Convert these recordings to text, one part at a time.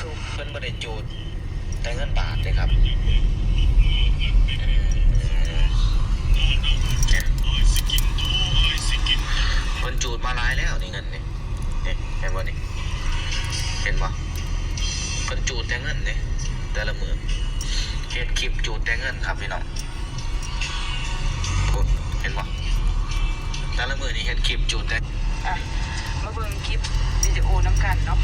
สุกเพิ่นบ่ได้จูดแต่เงินบาทเลยครับอืมเนี่ยเพิ่นจูดมาหลายแล้วนี่เงินนี่นี่เห็นบ่นี่เห็นบ่เพิ่นจูดแต่เงินนี่แต่ละมือเฮ็ดคลิปจูดแต่เงินครับพี่น้องเห็นบ่แต่ละมือนี่เฮ็ดคลิปจูดแต่อะมาเบิ่งคลิปวิดีโอน้ำกันเนาะ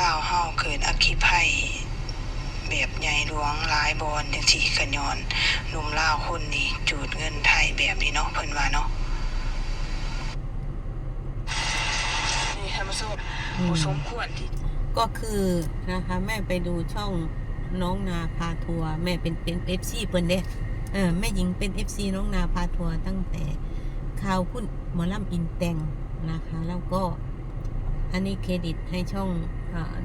ลาวเฮาเกิดอัคคีภัยแบบใหญ่หลวงหลายบอนจังซี่กะยอนหนุ่มลาวคนนี้จูดเงินไทยแบบนี้เนาะเพิ่นว่าเนาะนี่ท่านผู้ชมบ่สมควรที่ก็คือนะคะแม่ไปดูช่องน้องนาพาทัวร์แม่เป็นเป็นเอฟซีเปิ้นเด้เออแม่หญิงเป็นเอฟซีน้องนาพาทัวร์ตั้งแต่ข่าวคุณหมอลำอินแตงนะคะ แล้วก็อันนี้เครดิตให้ช่อง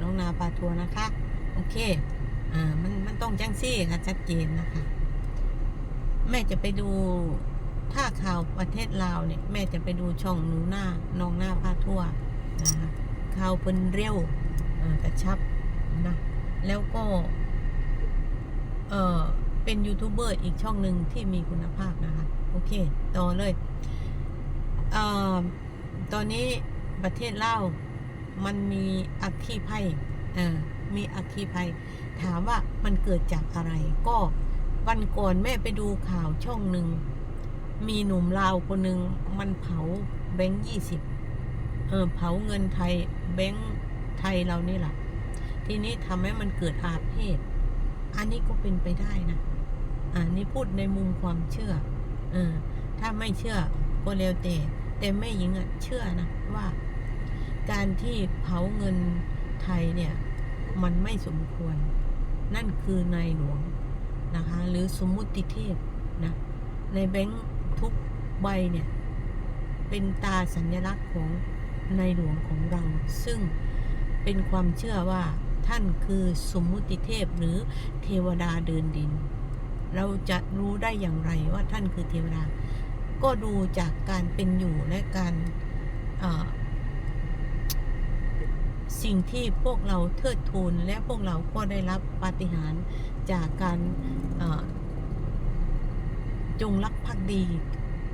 น้องนาพาทัวร์นะคะ โอเคอ่ามันมันต้องจังซี่ค่ะชัดเจนนะคะ แม่จะไปดูถ้าข่าวประเทศลาวเนี่ยแม่จะไปดูช่องหนูหน้าน้องหน้าพาทัวร์นะคะข่าวเพิ่นเร็วกระชับนะแล้วก็เออเป็นยูทูบเบอร์อีกช่องหนึ่งที่มีคุณภาพนะคะ โอเค ต่อเลยเอ่อตอนนี้ประเทศลาว มันมีอัคคีภัยเออมีอัคคีภัย ถามว่ามันเกิดจากอะไร ก็วันก่อนแม่ไปดูข่าวช่องหนึ่ง มีหนุ่มลาวคนหนึ่งมันเผาแบงค์ยี่สิบเออเผาเงินไทยแบงค์ไทยเรานี่แหละทีนี้ทำให้มันเกิดอาเพศ อันนี้ก็เป็นไปได้นะอ่านี่พูดในมุมความเชื่อเออถ้าไม่เชื่อก็แล้วแต่แต่แม่หญิงอะเชื่อนะว่า การที่เผาเงินไทยเนี่ย มันไม่สมควร นั่นคือนายหลวงนะคะ หรือสมมุติเทพนะ ในแบงค์ทุกใบเนี่ย เป็นตาสัญลักษณ์ของในหลวงของเรา ซึ่งเป็นความเชื่อว่าท่านคือสมมุติเทพหรือเทวดาเดินดิน เราจะรู้ได้อย่างไรว่าท่านคือเทวดา ก็ดูจากการเป็นอยู่และการอ่อ สิ่งที่พวกเราเทิดทูนและพวกเราก็ได้รับปาฏิหาริย์จากการจงรักภักดี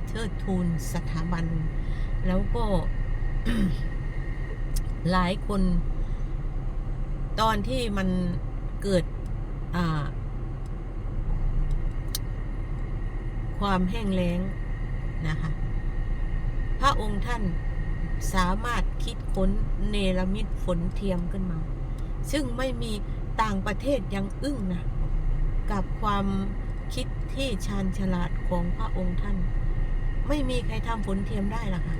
เทิดทูนสถาบัน แล้วก็หลายคน ตอนที่มันเกิดความแห้งแล้งนะคะ พระองค์ท่าน สามารถคิดค้นเนรมิตฝนเทียมขึ้นมา ซึ่งไม่มีต่างประเทศยังอึ้งนะ กับความคิดที่ชาญฉลาดของพระองค์ท่าน ไม่มีใครทำฝนเทียมได้หรอกค่ะ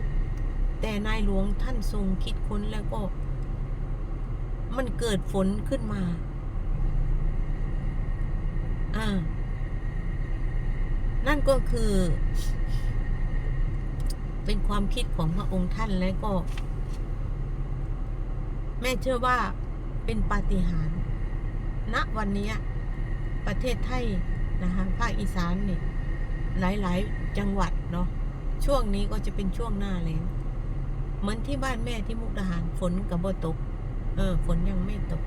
แต่นายหลวงท่านทรงคิดค้นแล้วก็ มันเกิดฝนขึ้นมา อ่า นั่นก็คือ เป็นความคิดของพระองค์ท่านและก็ แม่เชื่อว่าเป็นปาฏิหาริย์ณวันนี้ประเทศไทยนะคะภาคอีสานนี่หลาย ๆ จังหวัดเนาะช่วงนี้ก็จะเป็นช่วงหน้าแล้งเหมือนที่บ้านแม่ที่มุกดาหารฝนกับบ่ตก เออ ฝนยังไม่ตก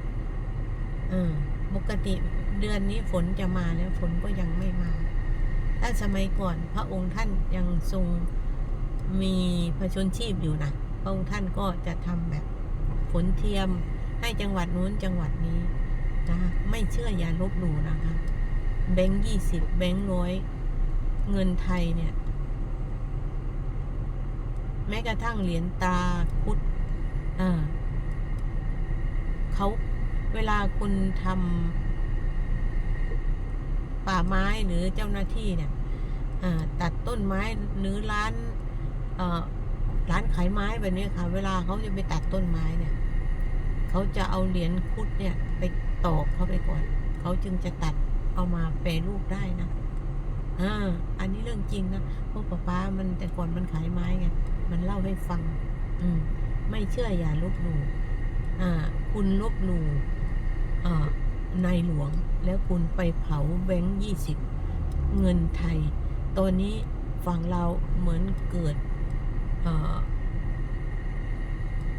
เออปกติเดือนนี้ฝนจะมาแล้วฝนก็ยังไม่มาถ้าสมัยก่อนพระองค์ท่านยังทรง มีพระชนชีพอยู่นะพระองค์ท่านก็จะทำแบบฝนเทียมให้จังหวัดนู้นจังหวัดนี้นะคะไม่เชื่ออย่าลบหลู่นะคะแบงค์ยี่สิบแบงค์ร้อยเงินไทยเนี่ย แม้กระทั่งเหรียญตาคุดเออเขาเวลาคุณทำป่าไม้หรือเจ้าหน้าที่เนี่ยตัดต้นไม้หรือร้าน ร้านขายไม้แบบนี้ค่ะ เวลาเขาจะไปตัดต้นไม้เนี่ยเขาจะเอาเหรียญคุดเนี่ย ไปตอกเข้าไปก่อน เขาจึงจะตัดเอามาแปรรูปได้นะอ่าอันนี้เรื่องจริงนะเพราะป้าป้ามันแต่ก่อนมันขายไม้ไงมันเล่าให้ฟัง อืม ไม่เชื่ออย่าลบหลู่อ่า คุณลบหลู่อ่าในหลวงแล้วคุณไปเผาแบงค์ยี่สิบเงินไทย ตอนนี้ฝั่งเราเหมือนเกิด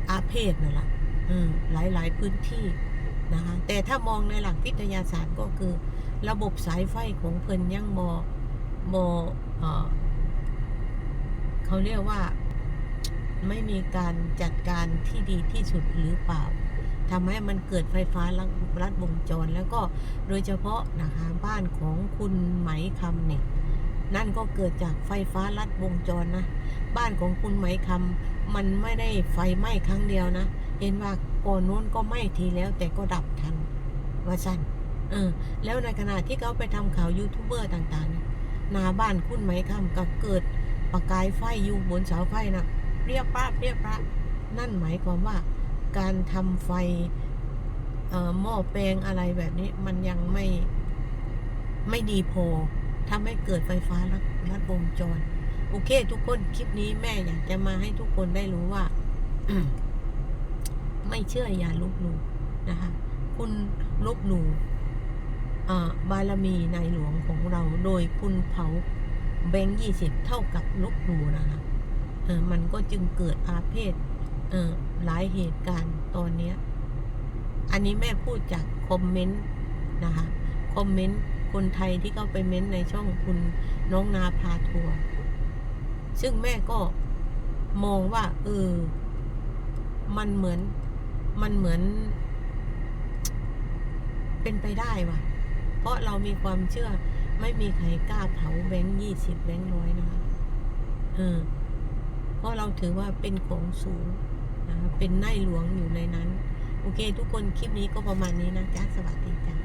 อาเพศนั่นแหละอืมหลายพื้นที่นะคะแต่ถ้ามองในหลักวิทยาศาสตร์ก็คือ ระบบสายไฟของเพิ่นยังบอบอเขาเรียกว่าไม่มีการจัดการที่ดีที่สุดหรือเปล่าทำให้มันเกิดไฟฟ้าลัดลัดวงจรแล้วก็โดยเฉพาะนะคะบ้านของคุณไหมคำเนี่ยนั่นก็เกิดจากไฟฟ้าลัดวงจรนะ บ้านของคุณไหมคำมันไม่ได้ไฟไหม้ครั้งเดียวนะ เห็นว่าก่อนโน้นก็ไหม้ทีแล้ว แต่ก็ดับทัน ว่าสั้นเออ แล้วในขณะที่เขาไปทำข่าวยูทูบเบอร์ต่างๆนาบ้านคุณไหมคำก็เกิดประกายไฟอยู่บนเสาไฟนะเรียบปราบเรียบปราบนั่นหมายความว่าการทำไฟอ่อหม้อแปลงอะไรแบบนี้ มันยังไม่ไม่ดีพอทำให้เกิดไฟฟ้าลัดวงจร โอเค ทุกคนคลิปนี้แม่อยากจะมาให้ทุกคนได้รู้ว่า ไม่เชื่ออย่าลบหลู่นะคะ คุณลบหลู่บารมีในหลวงของเราโดยคุณเผาแบงค์ยี่สิบเท่ากับลบหลู่นะคะเออมันก็จึงเกิดอาเพศเออหลายเหตุการณ์ตอนเนี้ย อันนี้แม่พูดจากคอมเมนต์นะคะคอมเมนต์คนไทยที่เข้าไปเม้นต์ในช่องคุณน้องนาพาทัวร์ ซึ่งแม่ก็มองว่า เออ มันเหมือน มันเหมือน เป็นไปได้ว่ะ เพราะเรามีความเชื่อ ไม่มีใครกล้าเผาแบงค์ยี่สิบแบงค์ร้อยนะคะ เออ เพราะเราถือว่าเป็นของสูงนะเป็นนายหลวงอยู่ในนั้น โอเค ทุกคนคลิปนี้ก็ประมาณนี้นะจ๊ะ สวัสดีจ้า